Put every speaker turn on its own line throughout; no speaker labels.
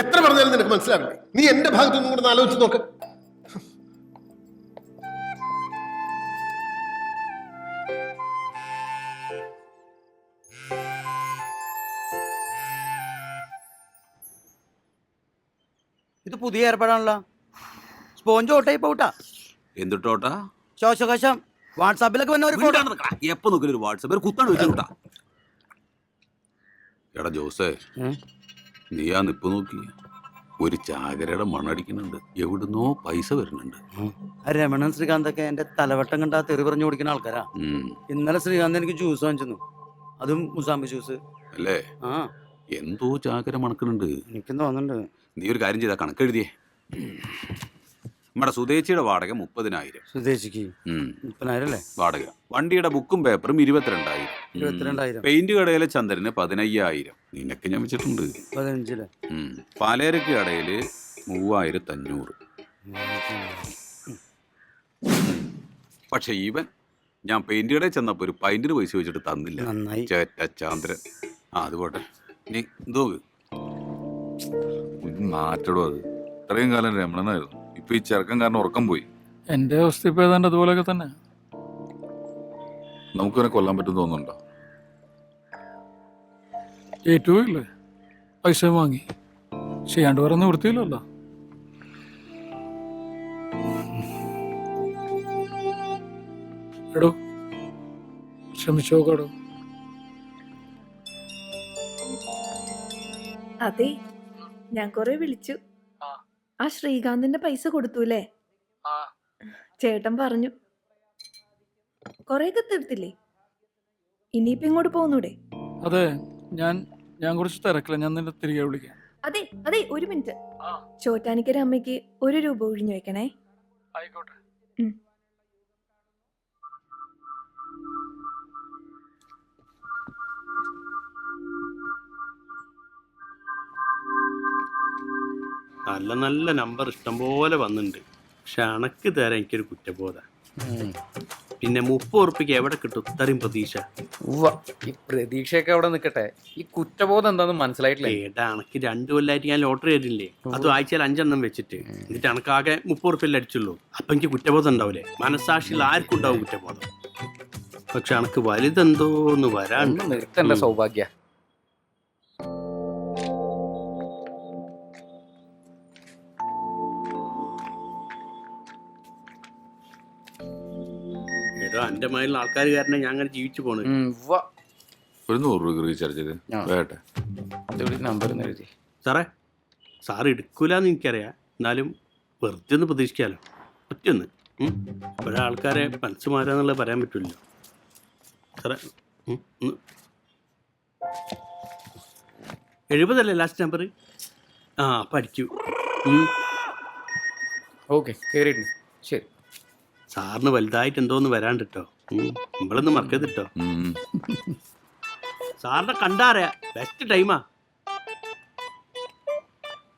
എത്ര പറഞ്ഞാലും നിനക്ക് മനസ്സിലാവില്ലേ? നീ എന്റെ ഭാഗത്തു നിന്നും കൂടെ ഒന്ന് ആലോചിച്ച് നോക്ക്.
ഇത് പുതിയ ഏർപ്പാടാണല്ലോ. സ്പോഞ്ച് ഓട്ടായി പോട്ടാ
എന്തിട്ടോട്ടാ
ശോശകശം. വാട്സാപ്പിലൊക്കെ വന്ന ഒരു ഫോട്ടോ.
എപ്പോ നോക്കിയാലും ഒരു വാട്സാപ്പ്. ഒരു കുത്താണ് വെച്ചാ എടാ ജോസേ. നീ ആ നിപ്പ് നോക്കി ഒരു ചാകരയുടെ മണടിക്കുന്നുണ്ട് എവിടുന്നോ പൈസ വരുന്നുണ്ട്.
രമണൻ ശ്രീകാന്തൊക്കെ എന്റെ തലവട്ടം കണ്ടാ തെറി പറഞ്ഞു കൊടുക്കുന്ന ആൾക്കാരാ. ഇന്നലെ ശ്രീകാന്ത് എനിക്ക് ജ്യൂസ് വാങ്ങിച്ചു അതും മുസാമ്പി ജ്യൂസ്
അല്ലേ?
ആ.
എന്തോ ചാകര മണക്കുന്നുണ്ട്.
എനിക്കും തോന്നുന്നുണ്ട്.
നീ ഒരു കാര്യം ചെയ്താ കണക്കെഴുതിയേ. നമ്മുടെ സുദേശിയുടെ വാടക മുപ്പതിനായിരം.
സുദേശിക്ക്
ഉം.
മുപ്പതിനായിരം അല്ലേ?
വാടക. വണ്ടിയുടെ ബുക്കും പേപ്പറും ഇരുപത്തിരണ്ടായിരം.
ഇരുപത്തിരണ്ടായിരം.
പെയിന്റ് കടയിലെ ചന്ദ്രന് പതിനയ്യായിരം. നിനക്ക് ഞാൻ വെച്ചിട്ടുണ്ട്. ഉം. പാലേരക്ക് കടയിൽ മൂവായിരത്തി അഞ്ഞൂറ് പക്ഷെ ഇവൻ ഞാൻ പെയിന്റ് കടയിൽ ചെന്നപ്പോ ഒരു പൈന്റിന് പൈസ വെച്ചിട്ട് തന്നില്ല.
നന്നായി.
ചേറ്റ ചാന്ദ്രൻ. ആ അത് പോട്ടെ. നീ എന്തോ?
മാറ്റടോ അത്. ഇത്രയും കാലം രമണനായിരുന്നു. ഇപ്പൊ ഈ ചെറുക്കം കാരണം ഉറക്കം പോയി.
എന്റെ അവസ്ഥ ഇപ്പൊ ഏതാണ്ട് അതുപോലെയൊക്കെ തന്നെ.
നമുക്കിവനെ കൊല്ലാൻ പറ്റും തോന്നുന്നുണ്ടോ?
ഏറ്റവും ഇല്ലേ പൈസ വാങ്ങി. ചെയ്യാണ്ട് വേറെ നിവൃത്തിയില്ലല്ലോ എടോ ശ്രമിച്ചു നോക്കാടോ
അതെ ഞാൻ കൊറേ വിളിച്ചു.
ആ.
ശ്രീകാന്തിന്റെ പൈസ കൊടുത്തൂലേ
ആ.
ചേട്ടൻ പറഞ്ഞു. കൊറേയൊക്കെ തീർത്തില്ലേ? ഇനിയിപ്പോ ഇങ്ങോട്ട് പോകുന്നൂടെ?
അതെ ഞാൻ ഞാൻ കുറച്ച് തിരക്കില്ല ഞാൻ നിന്നെ തിരികെ വിളിക്കാം.
അതെ അതെ ഒരു മിനിറ്റ്.
ആ.
ചോറ്റാനിക്കര അമ്മയ്ക്ക് ഒരു രൂപ ഒഴിഞ്ഞു വെക്കണേ
ആയിക്കോട്ടെ.
നല്ല നല്ല നമ്പർ ഇഷ്ടംപോലെ വന്നിട്ടുണ്ട് പക്ഷെ അണക്ക് തരാൻ എനിക്കൊരു കുറ്റബോധ. പിന്നെ മുപ്പത് ഉറുപ്പിക്ക് എവിടെ കിട്ടും? ഇത്രയും പ്രതീക്ഷ.
ഈ പ്രതീക്ഷയൊക്കെ അവിടെ നിൽക്കട്ടെ ഈ കുറ്റബോധം എന്താന്ന് മനസ്സിലായിട്ടില്ല?
ഏട്ടാ അണക്ക് രണ്ടു കൊല്ലായിട്ട് ഞാൻ ലോട്ടറി ആയിട്ടില്ലേ? അത് ആഴ്ചയിൽ അഞ്ചെണ്ണം വെച്ചിട്ട്. എന്നിട്ട് അണക്കാകെ മുപ്പത് ഉറപ്പില്ല അടിച്ചുള്ളൂ. അപ്പൊ എനിക്ക് കുറ്റബോധം ഉണ്ടാവില്ലേ മനസാക്ഷിയിൽ ആർക്കും ഉണ്ടാവും കുറ്റബോധം. പക്ഷെ അണക്ക് വലുതെന്തോന്ന് വരാണ്ട്.
നിർത്തണ്ട സൗഭാഗ്യ.
ഏടോ എന്റെ മയിലുള്ള ആൾക്കാർ കാരണം ഞാൻ അങ്ങനെ ജീവിച്ചു പോണത്.
ഉവ്വ.
ഒരു നൂറ് രൂപ റീചാർജ് ചെയ്ത്. വേട്ടെ
നമ്പർ ഒന്ന് എഴുതി.
സാറേ സാറ് എടുക്കൂലെന്ന് എനിക്കറിയാം. എന്നാലും വെറുതെ ഒന്ന് പ്രതീക്ഷിക്കാലോ. ഒറ്റയൊന്ന്. ഇപ്പോഴേ ആൾക്കാരെ മനസ്സ് മാറാന്നുള്ളത് പറയാൻ പറ്റില്ല സാറേ. എഴുപതല്ലേ ലാസ്റ്റ് നമ്പർ ആ പഠിക്കൂ.
ഓക്കെ കയറിയിട്ടുണ്ട് ശരി.
സാറിന് വലുതായിട്ട് എന്തോന്ന് വരാണ്ട് കേട്ടോ നമ്മളൊന്ന് മറക്കരുത് കേട്ടോ. സാറിനെ കണ്ടാറിയാ ബെസ്റ്റ് ടൈമാ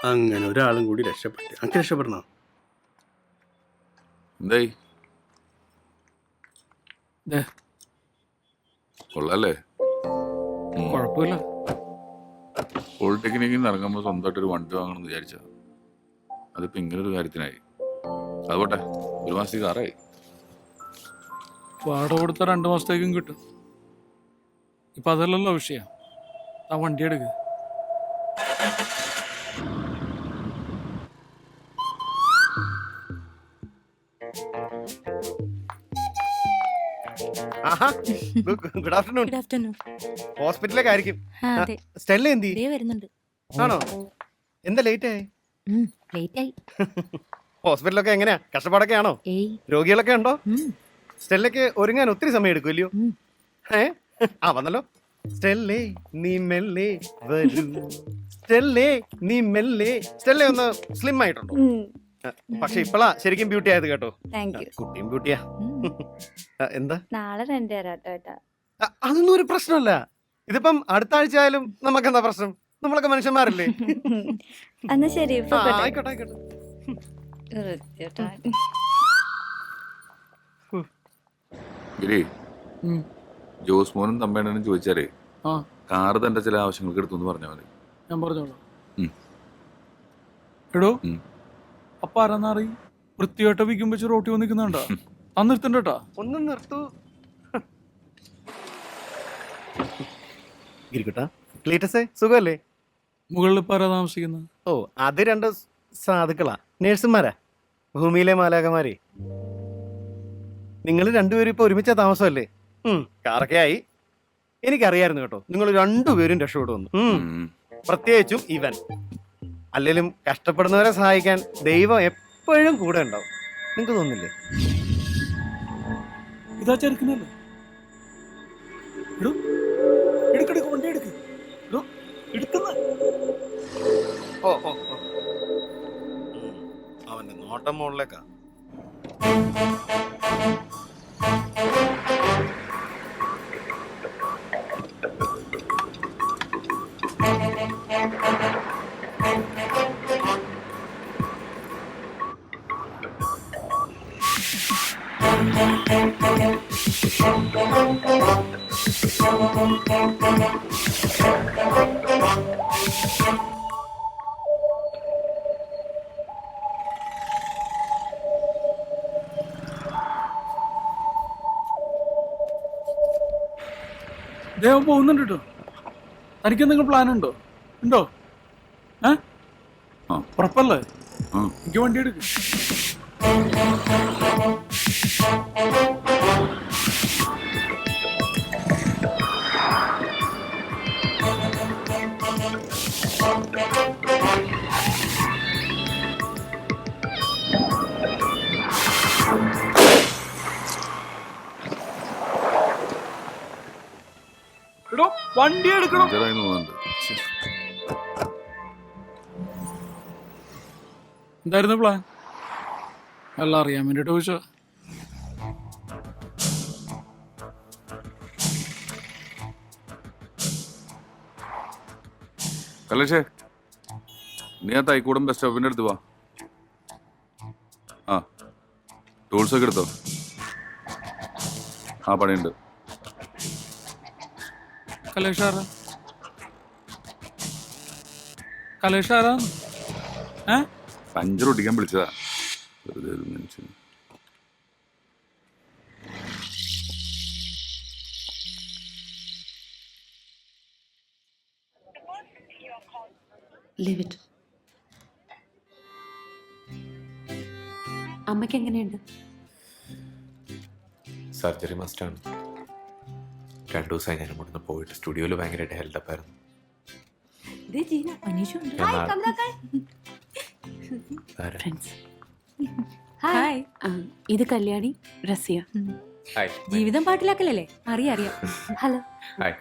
അങ്ങനെ ഒരാളും കൂടി രക്ഷപ്പെട്ടു. അങ്ങനെ രക്ഷപ്പെടണോ?
എന്തായി. കൊള്ളാല്ലേ.
കുഴപ്പമില്ല.
പോളിടെക്നിക്കിൽ നിന്ന് ഇറങ്ങുമ്പോൾ സ്വന്തമായിട്ടൊരു വണ്ടി വാങ്ങണമെന്ന് വിചാരിച്ചാ അതിപ്പോ ഇങ്ങനൊരു ഒരു കാര്യത്തിനായി. അതുപോട്ടെ ഒരു മാസത്തേക്ക് ആറായി.
വാടക കൊടുത്ത രണ്ട് മാസത്തേക്കും കിട്ടും. ഇപ്പൊ അതല്ലല്ലോ വിഷയം. ആ വണ്ടി എടുക്കുക
ഗുഡ് ആഫ്റ്റർനൂൺ.
Good afternoon.
ഹോസ്പിറ്റലിലേക്ക് ആയിരിക്കും.
ആ അതെ.
സ്റ്റെല്ല എന്തി?
ദേ വരുന്നുണ്ട്.
ആണോ? എന്താ ലേറ്റ് ആയി?
ലേറ്റ് ആയി.
ഹോസ്പിറ്റലൊക്കെ എങ്ങനെയാ? കഷ്ടപ്പാടൊക്കെ ആണോ?
ഏയ്.
രോഗികളൊക്കെ ഉണ്ടോ?
സ്റ്റെല്ലേക്ക്
സ്റ്റെല്ലയ്ക്ക് ഒരുങ്ങാൻ ഒത്തിരി സമയം എടുക്കുമല്ലയോ
ഉം.
ഏ? ആ വന്നല്ലോ. സ്റ്റെല്ലേ നീ മെല്ലെ വരൂ. സ്റ്റെല്ലേ നീ മെല്ലെ. സ്റ്റെല്ലേ ഒന്ന് സ്ലിം ആയിട്ടുണ്ടോ? പക്ഷെ ഇപ്പളാ ശരിക്കും ബ്യൂട്ടി ആയത് കേട്ടോ.
താങ്ക് യു
കുട്ടിയും ബ്യൂട്ടിയാ എന്താ?
നാളെ രണ്ട് തരാട്ടോ ഏട്ടാ
അതൊന്നും ഒരു പ്രശ്നമല്ല. ഇതിപ്പം അടുത്ത ആഴ്ച ആയാലും നമുക്ക് എന്താ പ്രശ്നം? നമ്മളൊക്കെ മനുഷ്യന്മാരല്ലേ?
എന്നാ ശരി
ആ, ആയിക്കോട്ടെ. ആയിക്കോട്ടെ
ഗിരി
ഉം.
ജോസ് മോനും തമ്മേണനും ചോദിച്ചാലേ
ആ.
കാറ് തന്റെ ചില ആവശ്യങ്ങൾക്ക് എടുത്തു എന്ന് പറഞ്ഞാൽ മതി.
ഞാൻ പറഞ്ഞോളാം. എടോ
ഉം.
അപ്പൊ ആരാന്നറി വൃത്തിയായിട്ട് വിൽക്കും വെച്ച് റോട്ടി വന്ന് നിൽക്കുന്നുണ്ടോ? അന്നിരുത്തണ്ടട്ടാ
ഒന്ന് നിർത്തു. ഗിരിക്കുട്ടാ ക്ലീറ്റസേ സുഖമല്ലേ
മുകളിൽ ഇപ്പൊ ആരാ താമസിക്കുന്നത്
ഓ അത് രണ്ട് സാധുക്കളാ. നേഴ്സുമാരാ? ഭൂമിയിലെ മാലാകമാരെ നിങ്ങൾ രണ്ടുപേരും ഇപ്പൊ ഒരുമിച്ച താമസമല്ലേ? കാറൊക്കെ ആയി. എനിക്കറിയായിരുന്നു കേട്ടോ നിങ്ങൾ രണ്ടുപേരും രക്ഷപ്പെട്ടു
വന്നു.
പ്രത്യേകിച്ചും ഇവൻ. അല്ലെങ്കിലും കഷ്ടപ്പെടുന്നവരെ സഹായിക്കാൻ ദൈവം എപ്പോഴും കൂടെ ഉണ്ടാവും. നിങ്ങൾക്ക് തോന്നില്ലേ
ഇതാ ചെറുക്കുന്നല്ലേ എടോ എടുക്കെടുക്ക് വണ്ടി എടുക്ക്. എടോ എടുക്കുന്ന.
ഓ ഓ. അവന്റെ Thank മുകളിലേക്കാ.
ദേവൻ പോകുന്നുണ്ട് കേട്ടോ തനിക്ക് എന്തെങ്കിലും പ്ലാൻ ഉണ്ടോ? ഉണ്ടോ? ഏ?
ആ.
ഉറപ്പല്ലേ. എനിക്ക് വണ്ടി എടുക്ക്. എടോ വണ്ടി എടുക്കണം.
പഞ്ചറായി തോന്നുന്നുണ്ട്.
എന്തായിരുന്നു പ്ലാൻ എല്ലാം അറിയാൻ വേണ്ടിട്ട് ചോദിച്ചോ
കലേഷേ നീ ആ തൈക്കൂടം ബസ് സ്റ്റോപ്പിന്റെ അടുത്ത് വാ. ആ ടൂൾസ് ഒക്കെ എടുത്തോ. ആ പണിയുണ്ട്.
കലേഷ് ആരാ കലേഷ് ആരാ ഏ
പഞ്ചർ ഒട്ടിക്കാൻ വിളിച്ചതാ. വെറുതെ ഒരു മനുഷ്യൻ
ലിവ് ഇറ്റ് അമ്മയ്ക്ക് എങ്ങനെയുണ്ട്?
സർജറി മസ്റ്റാണ്. രണ്ടു ദിവസമായി ഞാൻ ഇവിടുന്ന് പോയിട്ട് സ്റ്റുഡിയോയിൽ ഭയങ്കരമായിട്ട് ഹെൽഡപ്പ് ആയിരുന്നു. ഞാൻ നാ- ആരാ?
ഹായ്. ഇത് കല്യാണി റസിയ.
ഹായ്
ജീവിതം പാട്ടിലാക്കലല്ലേ? അറിയാം അറിയാം. ഹലോ.
ഹായ്